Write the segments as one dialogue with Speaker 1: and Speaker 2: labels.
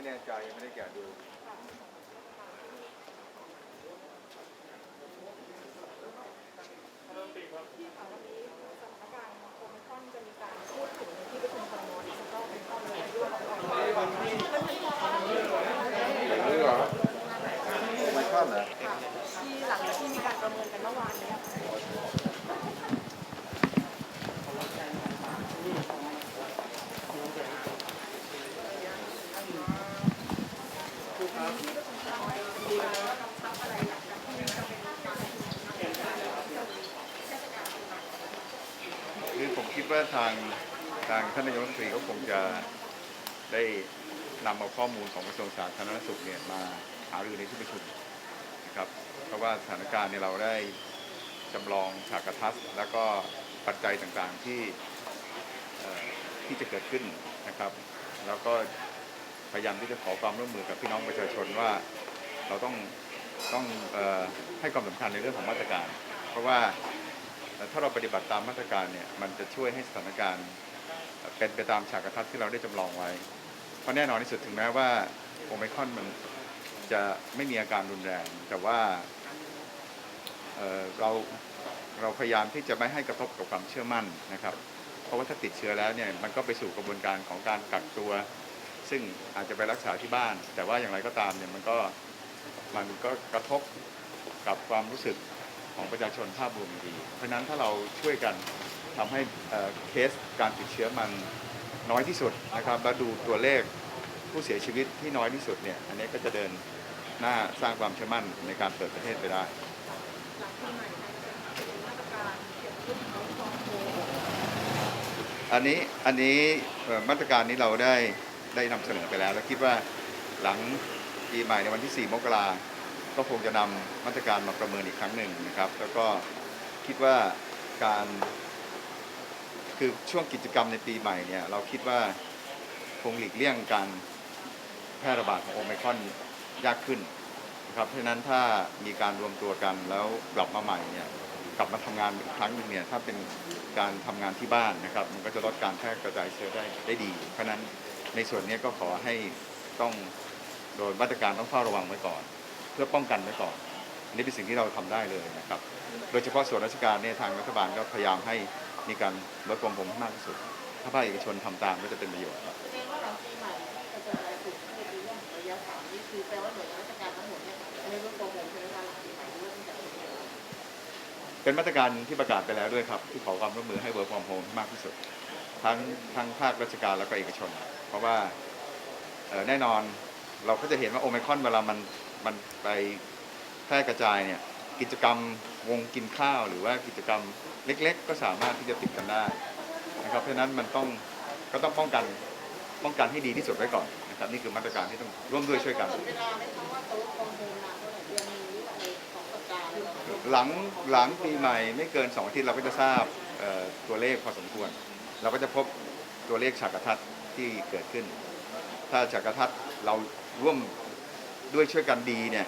Speaker 1: ไม่แน่ใจยังไม่ได้แกะดู
Speaker 2: ที่ค่ะวันนี้สถานการณ์โอมิครอนจะมีการพูดถึงในที่ประชุมครมดิจิทัลเป็นข้อเลยด้วย
Speaker 1: อย่างนี้เหรอไมครอนเหรอ
Speaker 2: ค่ะที่หลังจากที่มีการประเมินกันเมื่อวานเนี้ค่ะ
Speaker 1: คือผมคิด ว่าทางทางท่านนายกรัฐมนตรีก็คงจะได้นำเอาข้อมูลของกระทรวงสาธารณสุขเนี่ยมาหารือในที่ประชุมนะครับเพราะว่าสถานการณ์เนี่ยเราได้จำลองฉากกระทัดแล้วก็ปัจจัยต่างๆที่ที่จะเกิดขึ้นนะครับ แล้วก็พยายามที่จะขอความร่วมมือกับพี่น้องประชาชนว่าเราต้องต้องออให้ความสำคัญในเรื่องของมาตรการ เพราะว่า ถ้าเราปฏิบัติตามมาตรการเนี่ยมันจะช่วยให้สถานการณ์เป็นไปตามฉากกระทัดที่เราได้จำลองไว้ เพราะแน่นอนที่สุดถึงแม้ว่าโอไมคอนมันจะไม่มีอาการรุนแรง แต่ว่าเเราเราพยายามที่จะไม่ให้กระทบกับความเชื่อมั่นนะครับ เพราะว่าถ้าติดเชื้อแล้วเนี่ยมันก็ไปสู่กระบวนการของการกักตัว ซึ่งอาจจะไปรักษาที่บ้าน แต่ว่าอย่างไรก็ตามเนี่ยมันก็มันก็กระทบกับความรู้สึก ของประชาชนภาพรวมดี เพราะนั้นถ้าเราช่วยกันทำให้เคสการติดเชื้อมันน้อยที่สุดนะครับและดูตัวเลขผู้เสียชีวิตที่น้อยที่สุดเนี่ยอันนี้ก็จะเดินหน้าสร้างความเชื่อมั่นในการเปิดประเทศไปได้
Speaker 2: อั
Speaker 1: นนี้อันนี้มาตรการนี้เราได้ได้นำเสนอไปแล้ว แล้วคิดว่าหลังปีใหม่ในวันที่ 4 มกรา ก็คงจะนำมาตรการมาประเมินอีกครั้งหนึ่งนะครับ แล้วก็คิดว่าการคือช่วงกิจกรรมในปีใหม่เนี่ยเราคิดว่าคงหลีกเลี่ยงการแพร่ระบาดของโอไมคอนยากขึ้นนะครับเพราะฉะนั้นถ้ามีการรวมตัวกันแล้วกลับมาใหม่เนี่ยกลับมาทำงานอีกครั้งหนึ่งเนี่ยถ้าเป็นการทำงานที่บ้านนะครับ มันก็จะลดการแพร่กระจายเชื้อได้ได้ดี เพราะนั้นในส่วนนี้ก็ขอให้ต้องโดยมาตรการต้องเฝ้าระวังไว้ก่อน พื่อป้องกันไว้ก่อนอันนี้เป็นสิ่งที่เราทำได้เลยนะครับ โดยเฉพาะส่วนราชการเนี่ยทางรัฐบาลก็พยายามให้มีการลดความผมให้มากที่สุด ถ้าภาคเอกชนทำตามก็จะเป็นประโยชน์ครับ
Speaker 3: เป็นมาต
Speaker 1: รการที่ประกาศไปแล้วด้วยครับที่ขอความร่วมมือให้ work from home ให้มากที่สุด ทั้งทั้งภาคราชการแล้วก็เอกชน เพราะว่าแน่นอนเราก็จะเห็นว่าโอไมคอนเวลามัน มันไปแพร่กระจายเนี่ยกิจกรรมวงกินข้าวหรือว่ากิจกรรมเล็ก ๆ ก็สามารถที่จะติดกันได้นะครับเพราะนั้นมันต้องก็ต้องป้องกันป้องกันให้ดีที่สุดไว้ก่อนนะครับนี่คือมาตรการที่ต้องร่วมด้วยช่วยกัน
Speaker 3: หลังหลั
Speaker 1: งปีใหม่ไม่เกิน2องอาทิตย์เราก็จะทราบตัวเลขพอสมควร เราก็จะพบตัวเลขฉากกระทัดที่เกิดขึ้น ถ้าฉากกระทัดเราร่วม ด้วยช่วยกันดีเนี่ย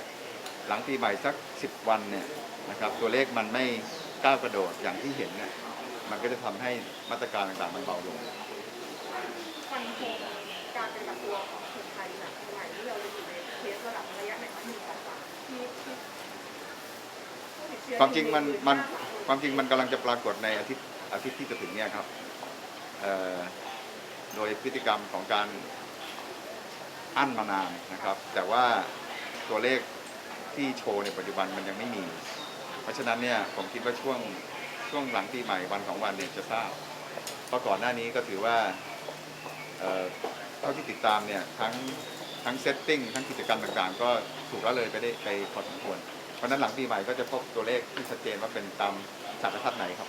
Speaker 1: หลังปีใหม่สัก 10 วันเนี่ยนะครับตัวเลขมันไม่ก้าวกระโดดอย่างที่เห็นเนี่ยมันก็จะทำให้มาตรการต่างๆมันเบาลง
Speaker 2: ฟันโคการเป็นกักตัวของคนไทยหลังปีใหม่ที่เราจะอยู่ในเคสระดับระยะไหนคะหนึ่งสองสามที่ที่ผู้ติดเชื้อ
Speaker 1: ความจริงมันมัน
Speaker 2: ให
Speaker 1: ความจริงมันกำลังจะปรากฏในอาทิตย์อาทิตย์ที่จะถึงเนี่ยครับเอ่อโดยพฤติกรรมของการ อั้นมานานนะครับ แต่ว่าตัวเลขที่โชว์ในปัจจุบันมันยังไม่มี เพราะฉะนั้นเนี่ยผมคิดว่าช่วงช่วงหลังปีใหม่วันของวันเนี่ยจะทราบเพราะก่อนหน้านี้ก็ถือว่าเอ่อเท่าที่ติดตามเนี่ยทั้งทั้งเซตติ้งทั้งกิจกรรมต่างๆ ก็ถูกละเลยไปได้ไปพอสมควร เพราะฉะนั้นหลังปีใหม่ก็จะพบตัวเลขที่ชัดเจนว่าเป็นตามฉากกระทัดไหนครับ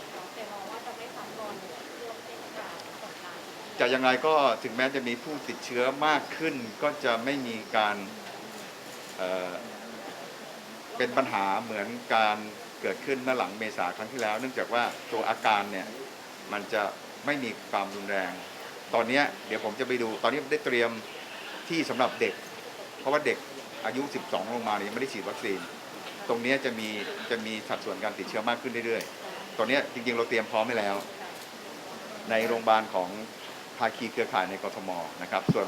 Speaker 2: จะยัง
Speaker 1: ไงก็ถึงแม้จะมีผู้ติดเชื้อมากขึ้น ก็จะไม่มีการเเป็นปัญหาเหมือนการเกิดขึ้นเมื่อหลังเมษาครั้งที่แล้ว เนื่องจากว่าตัวอาการเนี่ยมันจะไม่มีความรุนแรง ตอนนี้เดี๋ยวผมจะไปดู ตอนนี้ได้เตรียมที่สำหรับเด็ก เพราะว่าเด็กอายุ 12 ลงมาเนี่ยไม่ได้ฉีดวัคซีน ตรงนี้จะมีจะมีสัดส่วนการติดเชื้อมากขึ้นเรื่อยๆ ตอนนี้จริงๆ เราเตรียมพร้อมไว้แล้ว ในโรงพยาบาลของ ภาคีเครือข่ายในกทมนะครับ ส่วน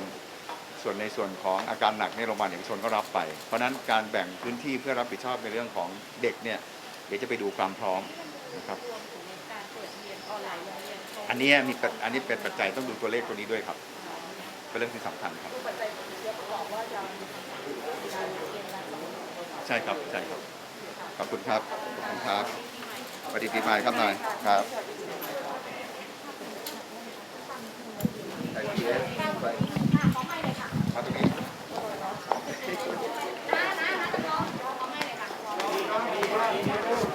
Speaker 1: ส่วนในส่วนของอาการหนักในยโรงพยาบาลเอกชนก็รับไป เพราะฉะนั้นการแบ่งพื้นที่เพื่อรับผิดชอบในเรื่องของเด็กเนี่ยเดี๋ยวจะไปดูความพร้อมนะครับ
Speaker 3: รวมถึงในการเปิดเรียนออนไลน์โรงเรียนโต
Speaker 1: อันเนี้ยมีปัจอันนี้เป็นปัจจัยต้องดูตัวเลขตัวนี้ด้วยครับเป็นเรื่องที่สำคัญครับ
Speaker 2: คือปัจจัยที่เรียกประกอบว่าจะมี
Speaker 3: การเรียนการสอน
Speaker 1: ใช่ครับใช่ครับขอบคุณครับขอบคุณครับสวัสดีปีใหม่ครับนายครับ ไอ